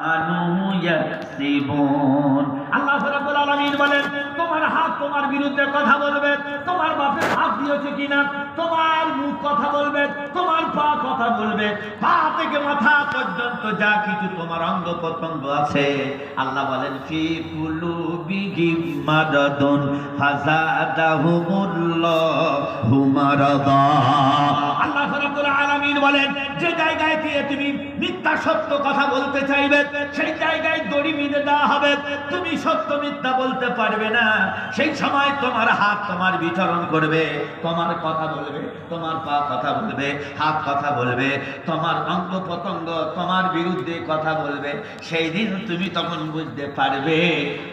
كانوا يكسبون আল্লাহ রাব্বুল আলামিন বলেন, তোমার হাত তোমার বিরুদ্ধে কথা বলবে, তোমার বাপের হাত দিয়েছে কিনা? তোমার মুখ কথা বলবে, তোমার পা কথা বলবে। পা থেকে মাথা পর্যন্ত যা কিছু তোমার অঙ্গ প্রত্যঙ্গ আছে। আল্লাহ বলেন, ফি কুলুবিহিম মারাদুন ফাজাদাহুমুল্লাহু মারাদা। আল্লাহ রাব্বুল আলামিন বলেন, যে জায়গায় দিয়ে তুমি মিথ্যা সত্য কথা বলতে চাইবে, সেই জায়গায় দড়ি বেঁধে দেওয়া হবে। তুমি সত্য মিথ্যা বলতে পারবে না। সেই সময় তোমার হাত তোমার বিচরণ করবে। তোমার কথা বলবে, তোমার পা কথা বলবে, হাত কথা বলবে, তোমার অঙ্গ প্রত্যঙ্গ তোমার বিরুদ্ধে কথা বলবে। সেই দিন তুমি তখন বুঝতে পারবে,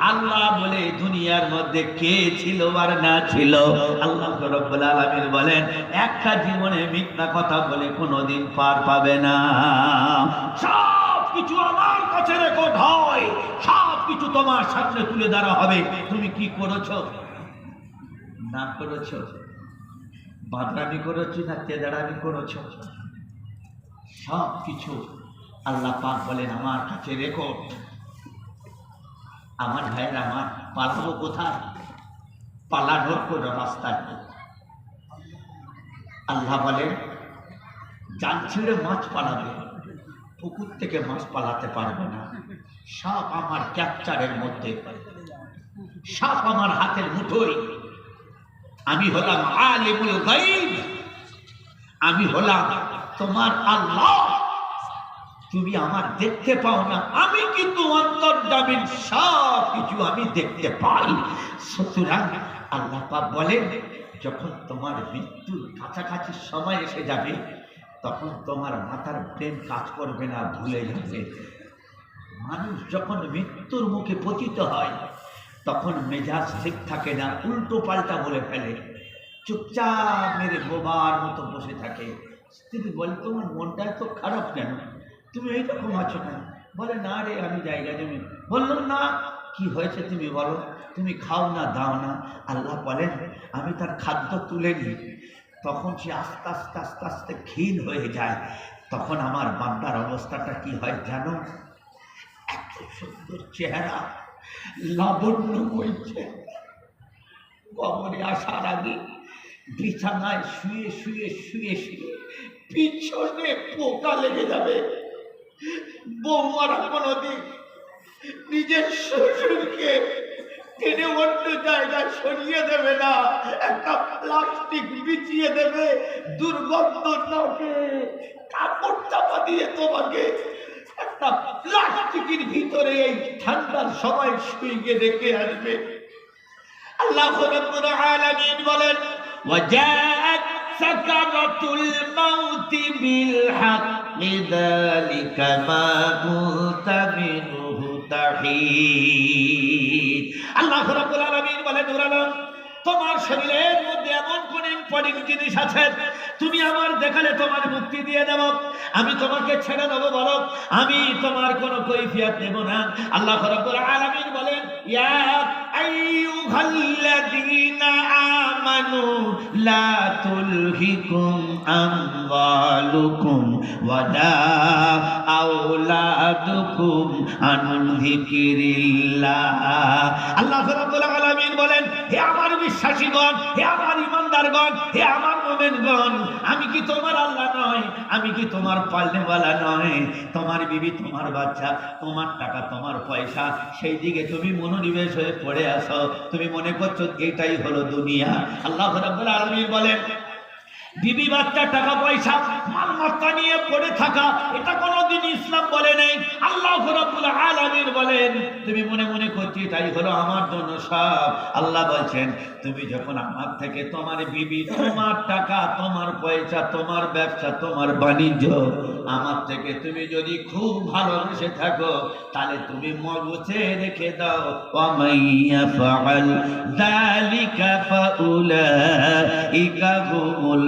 আল্লাহ বলে দুনিয়ার মধ্যে কে ছিল আর না ছিল। আল্লাহ রব্বুল আলামিন বলেন, একটা জীবনে মিথ্যা কথা বলে কোনোদিন পার পাবে না। সব কিছু আমার কাছে রেকর্ড হয়, সব কিছু তোমার সামনে তুলে ধরা হবে। তুমি কি করেছ? না করেছ। বাদরামি করেছ না তেদারামি করেছ? সব কিছু আল্লাহ পাক বলেন, আমার কাছে রেকর্ড আমার ভাইয়ের আমার পালাবো কোথায়? পালানোর কোনো রাস্তা নেই। আল্লাহ বলেন, জাল ছেড়ে মাছ পালাবে। পুকুর থেকে মাছ পালাতে পারবে না। সব আমার ক্যাপচারের মধ্যে। সব আমার হাতের মুঠোই আমি হলাম আলিমুল গাইব। আমি হলাম তোমার আল্লাহ। তুমি আমার দেখতে পাও না। আমি কিন্তু অন্তর্জামিন সব কিছু আমি দেখতে পাই। সুতরাং আল্লাহ পাক বলেন, যখন তোমার মৃত্যুর কাছাকাছি সময় এসে যাবে, তখন তোমার মাথার ব্রেন কাজ করবে না, ভুলে যাবে। মানুষ যখন মৃত্যুর মুখে পতিত হয়, তখন মেজাজ ঠিক থাকে না, উল্টো পাল্টা বলে ফেলে। চুপচাপ মেরে বোবার মতো বসে থাকে। স্ত্রী বলে, তোমার মনটা এত খারাপ কেন? তুমি এইরকম আছো কেন? বলে, না রে, আমি জায়গা জমি বললাম, না, কি হয়েছে তুমি বলো? তুমি খাও না, দাও না। আল্লাহ বলেন, আমি তার খাদ্য তুলে নিই। তখন সে আস্তে আস্তে আস্তে আস্তে ক্ষীণ হয়ে যায়। তখন আমার বান্দার অবস্থাটা কি হয় জানো? সুন্দর চেহারা লাবণ্য বইছে কবরে আসার আগে বিছানায় শুয়ে শুয়ে শুয়ে শুয়ে পিছনে পোকা লেগে যাবে। বৌমারা কোনোদিন নিজের শ্বশুরকে টেনে অন্য জায়গায় সরিয়ে দেবে না। একটা প্লাস্টিক বিছিয়ে দেবে, দুর্গন্ধ নাকে, কাপড় চাপা দিয়ে তোমাকে প্লাস্টিকের ভিতরে এই ঠান্ডার সময় শুইয়ে রেখে আসবে আল্লাহ রাব্বুল আলামিন বলেন وجاءت سكرة الموت بالحق ذلك ما كنت منه تحيد আল্লাহ রাব্বুল আলামিন বলেন উরালাম তোমার শরীরের মধ্যে এমন কোন ইম্পর্টেন্ট জিনিস আছে? তুমি আমার দেখালে তোমার মুক্তি দিয়ে দেব। আমি তোমাকে ছেড়ে দেবো বলো। আমি তোমার কোনো কৈফিয়ত নেব না। আল্লাহ রাব্বুল আলামিন বলেন, ইয়া লা তুলহিকুম আল্লাহ বলেন, হে আমার বিশ্বাসীগণ হে আমার ইমানদারগণ, হে আমার মোমেনগণ, আমি কি তোমার আল্লাহ নয়? আমি কি তোমার পাল্লেওয়ালা নয়? তোমার বিবি, তোমার বাচ্চা, তোমার টাকা, তোমার পয়সা, সেই দিকে তুমি মনোনিবেশ হয়ে পড়ে আসো তুমি মনে করছ এটাই হলো দুনিয়া। আল্লাহ রাব্বুল আলামিন বলেন বিবি বাচ্চা, টাকা পয়সা, মালমাত্তা নিয়ে পড়ে থাকা, এটা কোনোদিন ইসলাম বলে নেই। আল্লাহ আলামিন বলেন, তুমি মনে মনে করছি এটাই হলো আমার জন্য সব। আল্লাহ বলছেন, তুমি যখন আমার থেকে তোমার বিবি, তোমার টাকা, তোমার পয়সা, তোমার ব্যবসা, তোমার বাণিজ্য, আমার থেকে তুমি যদি খুব ভালো ভালোবেসে থাকো, তাহলে তুমি মগজে রেখে দাও। ওয়ামাইয়া ফাআল যালিকা ফাউলাইকা হুমুল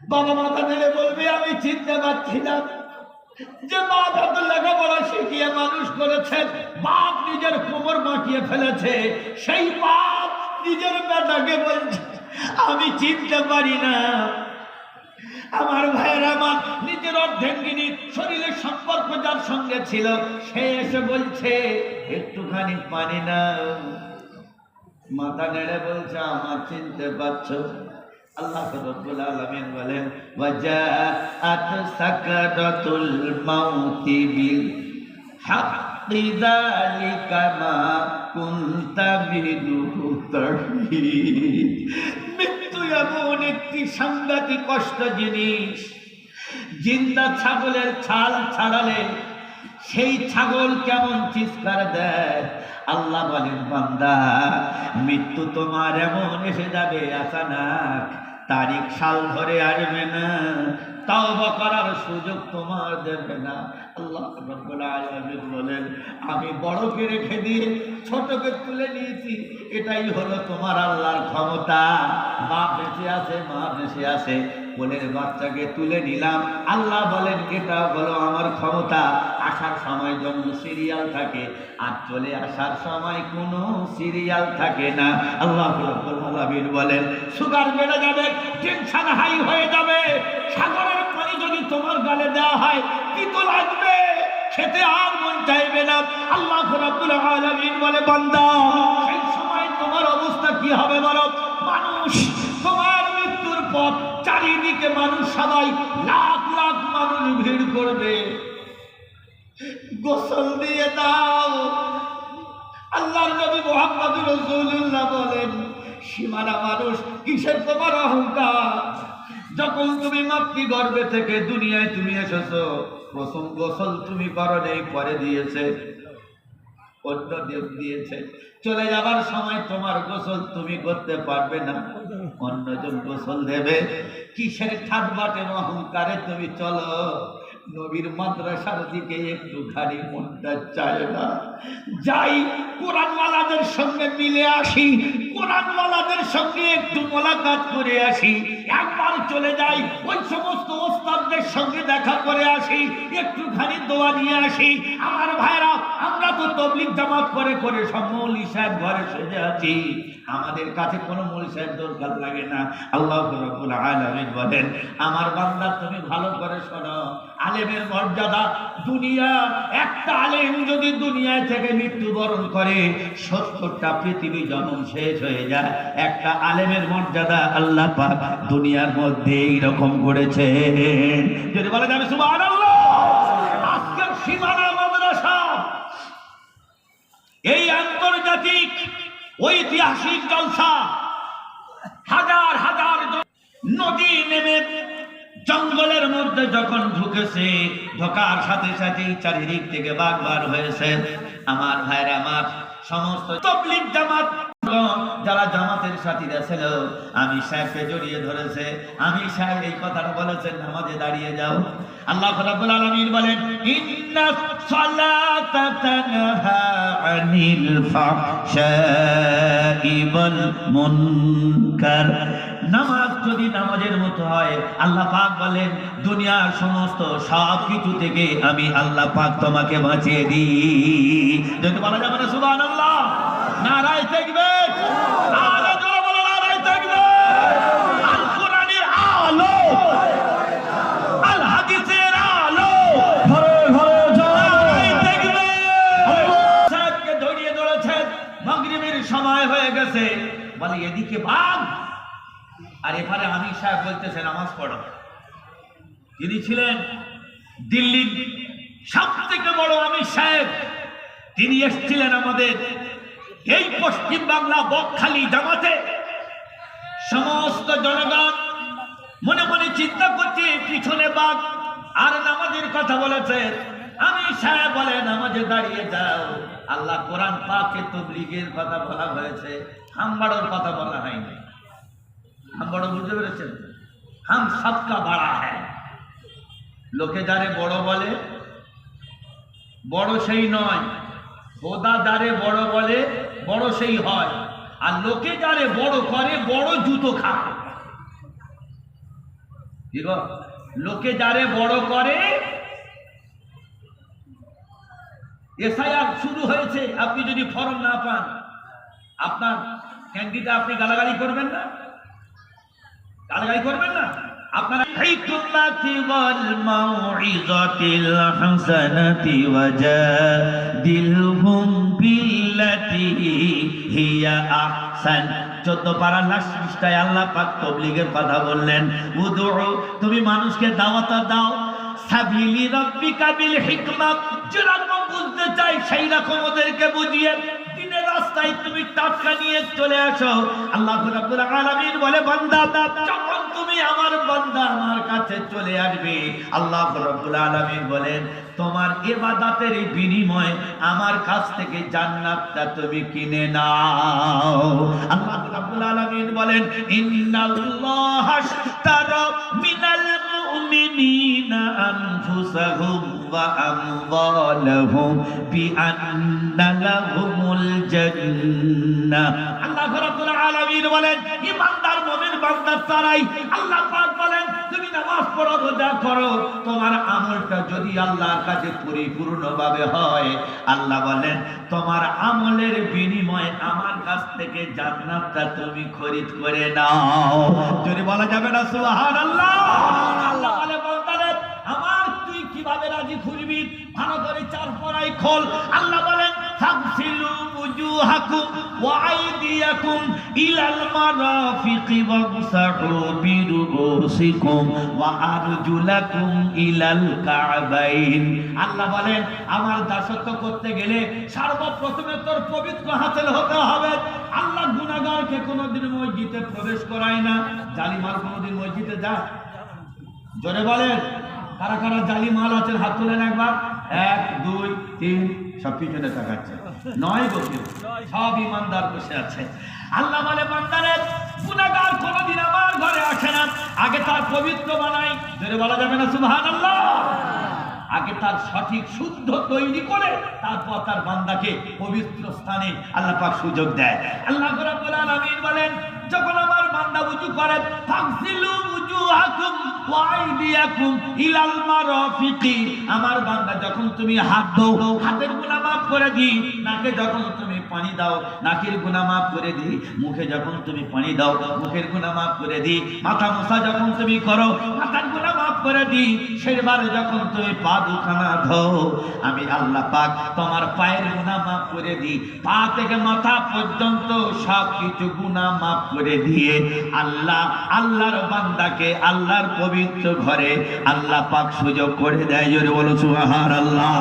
বাবা মাথা নেড়ে বলবে, আমি চিনতে পারছি না যে মা যত লেখাপড়া শিখিয়ে মানুষ করেছেন বাপ নিজের কোমর মাটিয়ে ফেলেছে। সেই বাপ নিজের বেটাকে বলছে, আমি চিনতে পারি না। আমার ভাইয়ের আমার নিজের অর্ধেঙ্গিনী শরীরের সম্পর্ক যার সঙ্গে ছিল, সে এসে বলছে, একটুখানি পানি না মাথা নেড়ে বলছে, আমার চিনতে পারছ। মৃত্যু এমন একটি সাংঘাতিক কষ্ট জিনিস। জিন্দা ছাগলের ছাল ছাড়ালে সেই ছাগল কেমন চিৎকার দেয়? আল্লাহ বলেন, বান্দা, মৃত্যু তোমার এমন এসে যাবে আচানাক তারিখ সাল ধরে আসবে না। তাওবা করার সুযোগ তোমার দেবে না। আল্লাহ রব্বুল আলামিন বলেন, আমি বড়কে রেখে দিয়ে ছোটকে তুলে নিয়েছি। এটাই হলো তোমার আল্লাহর ক্ষমতা। বাপ বেঁচে আছে, মা বেঁচে আছে। কোলের বাচ্চাকে তুলে নিলাম। আল্লাহ বলেন, এটা হলো আমার ক্ষমতা। আসার সময় জন্য সিরিয়াল থাকে। আর চলে আসার সময় কোনো সিরিয়াল থাকে না। আল্লাহ রাব্বুল আলামিন বলেন, সুগার বেড়ে যাবে টেনশন হাই হয়ে যাবে। সাগরের পানি যদি তোমার গালে দেওয়া হয় তিতো লাগবে? খেতে আর মন চাইবে না। আল্লাহ রাব্বুল আলামিন বলে, বান্দা, সেই সময় তোমার অবস্থা কি হবে বলো? মানুষ, তোমার মৃত্যুর পর চারিদিকে মানুষ সবাই লাখ লাখ মানুষ ভিড় করবে। গোসল দিয়ে দাও। আল্লাহর নবী মোহাম্মদ রসুল্লাহ বলেন সীমানা মানুষ কিসের তোমার অহংকার? যখন তুমি মাতৃ গর্ভে থেকে দুনিয়ায় তুমি এসেছ, প্রথম গোসল তুমি করো নেই পরে দিয়েছে, অন্য দেব দিয়েছে। চলে যাবার সময় তোমার গোসল তুমি করতে পারবে না, অন্যজন গোসল দেবে। কিসের ঠাটবাটে অহংকারে তুমি চলো? নবীর মাদ্রাসার দিকে একটু খানি মনটা চায় না। যাই, কোরআনওয়ালাদের সঙ্গে মিলে আসি, কোরআনওয়ালাদের সঙ্গে একটু মোলাকাত করে আসি। একবার চলে যাই, ওই সমস্ত ওস্তাদদের সঙ্গে দেখা করে আসি একটুখানি দোয়া নিয়ে আসি। আমার ভাইরা তো তবলিক জামাত করে করে সব সাহেব ঘরে সেজে আছি। আমাদের কাছে কোনো সাহেব দরকার লাগে না। আল্লাহ রাব্বুল আলামিন বলেন, আমার বান্দা, তুমি ভালো করে শোনো। আলেমের মর্যাদা দুনিয়া, একটা আলেম যদি দুনিয়ায় থেকে মৃত্যুবরণ করে, সত্তরটা পৃথিবী যেমন শেষ হয়ে যায়। একটা আলেমের মর্যাদা আল্লাহ পাক দুনিয়ার মধ্যে এইরকম করেছে যদি বলা যাবে, সুবহানাল্লাহ আজকের সীমানা মাদ্রাসা এই আন্তর্জাতিক ঐতিহাসিক জলসা। হাজার হাজার নদী নেমে জঙ্গলের মধ্যে যখন ঢুকেছে, ঢোকার সাথে সাথেই চারিদিক থেকে বাগবার হয়েছে। আমার ভাইরা, আমার সমস্ত তবলিক জামাত যারা জামাতের সাথীরা ছিল, আমি সাহেবকে জড়িয়ে ধরেছে। আমি সাহেব এই কথাটা বলেছেন, নামাজে দাঁড়িয়ে যাও। আল্লাহ রাব্বুল আলামিন বলেন নামাজ যদি নামাজের মতো হয়, আল্লাহ পাক বলেন, দুনিয়ার সমস্ত সব কিছু থেকে আমি আল্লাহ পাক তোমাকে বাঁচিয়ে দিই। যদি বলা যাবে না, সুবহানাল্লাহ। নারায় থাকবে। সময় হয়ে গেছে। বলে এদিকে ভাগ আর এখানে আমির সাহেব বলতেছে নামাজ পড়ো। তিনি ছিলেন দিল্লির সব থেকে বড় আমির সাহেব তিনি এসেছিলেন আমাদের এই পশ্চিম বাংলা বকখালি জামাতে সমস্ত জনগণ মনে মনে চিন্তা করছে, পিছনে বাঘ। আর নামাজের কথা বলেছে। আমি সাহেব বলে নামাজে দাঁড়িয়ে যাও। আল্লাহ কোরআন পাকে তো তবলিগের কথা বলা হয়েছে। হামবাড়োর কথা বলা হয়নি। হামবাড়ো বুঝতে পেরেছেন? হাম সবকা বাড়া হ্যাঁ লোকে যারে বড় বলে, বড় সেই নয়। খোদা যারে বড় বলে বড় সেই হয় আর লোকে যারে বড় করে বড় জুতো খায় কি গো? লোকে যারে বড় করে এসআইআর শুরু হয়েছে আপনি যদি ফর্ম না পান আপনার ক্যান্ডিটা আপনি গালাগালি করবেন না গালাগালি করবেন না আপনারা الحكمة والموعظة الحسنة وجادلهم بالتي কথা বললেন তুমি মানুষকে দাওয়াতা দাও। সাবিলি রব্বিকা বিল যেরকম বুঝতে চাই সেই রকম ওদেরকে বুঝিয়ে রাস্তায় তুমি টাটকা নিয়ে চলে আসো। আল্লাহ আলামিন বলে, বান্দা, যখন তুমি আমার বান্দা আমার কাছে চলে আসবে, আল্লাহ রাব্বুল আলামিন বলেন, তোমার ইবাদতের বিনিময় আমার কাছ থেকে জান্নাতটা তুমি কিনে নাও। আল্লাহ রাব্বুল আলামিন বলেন, ইন্নাল্লাহা আশতারা মিনাল মুমিনিনা আনফুসাহুম ওয়া আমওয়ালাহুম বিআন্না লাহুমুল তোমার আমলের বিনিময়ে আমার কাছ থেকে জান্নাতটা তুমি খরিদ করে নাও। যদি বলা যাবে না, সুবহানাল্লাহ। আল্লাহ বলে আমার তুই কীভাবে রাজি খুলবি? ভালো করে চার পরাই খোল। আল্লাহ ফাগসিলু মারাফিকি ওয়ামসাহু বিরুসিকুম ওয়া আরজুলাকুম ইলাল আল্লাহ বলেন, আমার দাসত্ব করতে গেলে সর্বপ্রথমে তোর পবিত্র হাসিল হতে হবে। আল্লাহ গুনাহগারকে কোনোদিন মসজিদে প্রবেশ করায় না। জালিমার কোনোদিন মসজিদে যায় জোরে বলেন, কারা কারা জালি মাল আছেন হাত তোলেন একবার। এক, দুই, তিন সব পিছনে তাকাচ্ছে। নয় বসে সব ইমানদার বসে আছে। আল্লাহ বলে, বান্দারে, গুনাহগার কোনোদিন আমার ঘরে আসে না। আগে তার পবিত্র বানাই। জোরে বলা যাবে না, সুবহানাল্লাহ? আগে তার সঠিক শুদ্ধ তৈরি করে তারপর তার বান্দাকে পবিত্র স্থানে আল্লাহ পাক সুযোগ দেয়। আল্লাহ রাব্বুল বলেন যখন আমার বান্দা উজু করে, ফাগসিলু উজুহাকুম ওয়া আইদিয়াকুম ইলাল মারাফিকি। আমার বান্দা, যখন তুমি হাত দাও হাতের গুনাহ মাফ করে দিই। নাকে যখন তুমি পানি দাও, নাকের গুনাহ মাফ করে দিই। মুখে যখন তুমি পানি দাও, মুখের গুনাহ মাফ করে দিই। মাথা মোছা যখন তুমি করো, মাথার গুনাহ মাফ করে দিই। শেরবারে যখন তুমি পা দুখানা ধো আমি আল্লাহ পাক তোমার পায়ের গুনাহ মাফ করে দিই। পা থেকে মাথা পর্যন্ত সব কিছু গুনাহ মাফ করে দিয়ে আল্লাহ, আল্লাহর বান্দাকে আল্লাহর পবিত্র ঘরে আল্লাহ পাক সুযোগ করে দেয়। জোরে বলো সুবহান আল্লাহ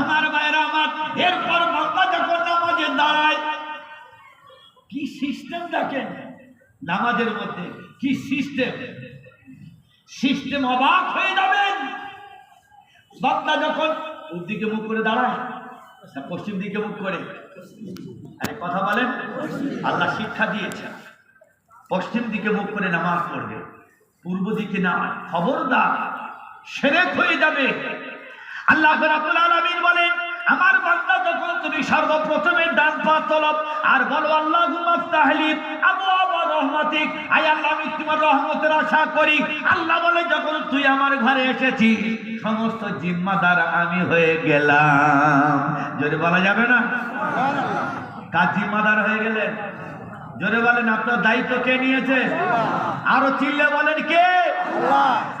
আমার ভাইরা আমার এরপর বান্দা যখন নামাজে দাঁড়ায়। কি সিস্টেম দেখেন? নামাজের মধ্যে কি সিস্টেম সিস্টেম অবাক হয়ে যাবেন। বান্দা যখন দিকে মুখ করে দাঁড়ায় পশ্চিম দিকে মুখ করে। আরে, কথা বলেন। আল্লাহ শিক্ষা দিয়েছে পশ্চিম দিকে মুখ করে নামাজ পড়বে, পূর্ব দিকে না, খবরদার, সেরেক হয়ে যাবে। আল্লাহ রাব্বুল আলামিন বলেন, আমার বান্দা যখন তুমি সর্বপ্রথমে ডান পা তলব আর বলো আল্লাহু মাফতাহলি আবু আবা রহমাতিক আয় আল্লাহ, আমি তোমার রহমতের আশা করি। আল্লাহ বলে, যখন তুই আমার ঘরে এসেছিস সমস্ত জিম্মাদার আমি হয়ে গেলাম। যদি বলা যাবে না? কার জিম্মাদার হয়ে গেলেন? জোরে বলেন আপনার দায়িত্ব কে নিয়েছে? আরও চিল্লে বলেন কে?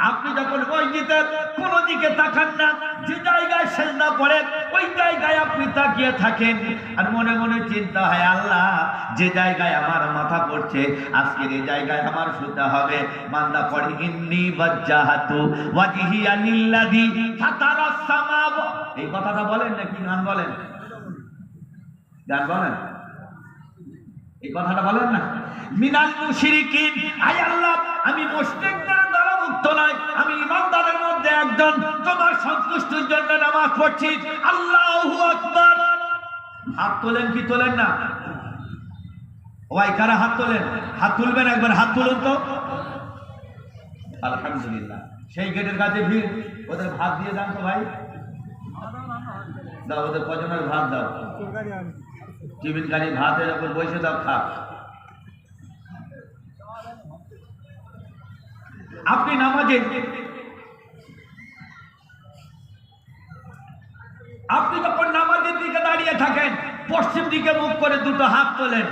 আপনি যখন ওই দিতে কোনো দিকে তাকান না যে জায়গায় সেজদা পড়ে ওই জায়গায় আপনি তাকিয়ে থাকেন। আর মনে মনে চিন্তা হয় আল্লাহ যে জায়গায় আমার মাথা পড়ছে আজকের এই জায়গায় আমার শুতে হবে। মান্দা পড়ে ইন্নি বাজ্জাহাতু ওয়াজহিয়া লিল্লাযী ফাতারাস সামাব এই কথাটা বলেন নাকি গান বলেন? গান বলেন। এই কথাটা বলেন না। মিনাল মুশরিকিন, আয় আল্লাহ, আমি মুশরিকদের দ্বারা মুক্ত নয় আমি ইমানদারের মধ্যে একজন, তোমার সন্তুষ্টির জন্য নামাজ পড়ছি। আল্লাহু আকবার। হাত তোলেন কি তোলেন না? ওই কারা হাত তোলেন? হাত তুলবেন একবার, হাত তুলুন তো। আলহামদুলিল্লাহ। সেই গেটের কাছে ভিড়। ওদের ভাত দিয়ে দাও তো ভাই। দাও, ওদের কজনের ভাত দাও। টিফিন খালি, ভাতের ওপর বসে দাও খা আপনি নামাজে, আপনি যখন নামাজের দিকে দাঁড়িয়ে থাকেন, পশ্চিম দিকে মুখ করে দুটো হাত তোলেন।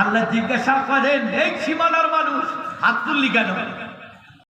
আল্লাহ জিজ্ঞাসা করেন, এই সীমানার মানুষ হাত তুললি কেন?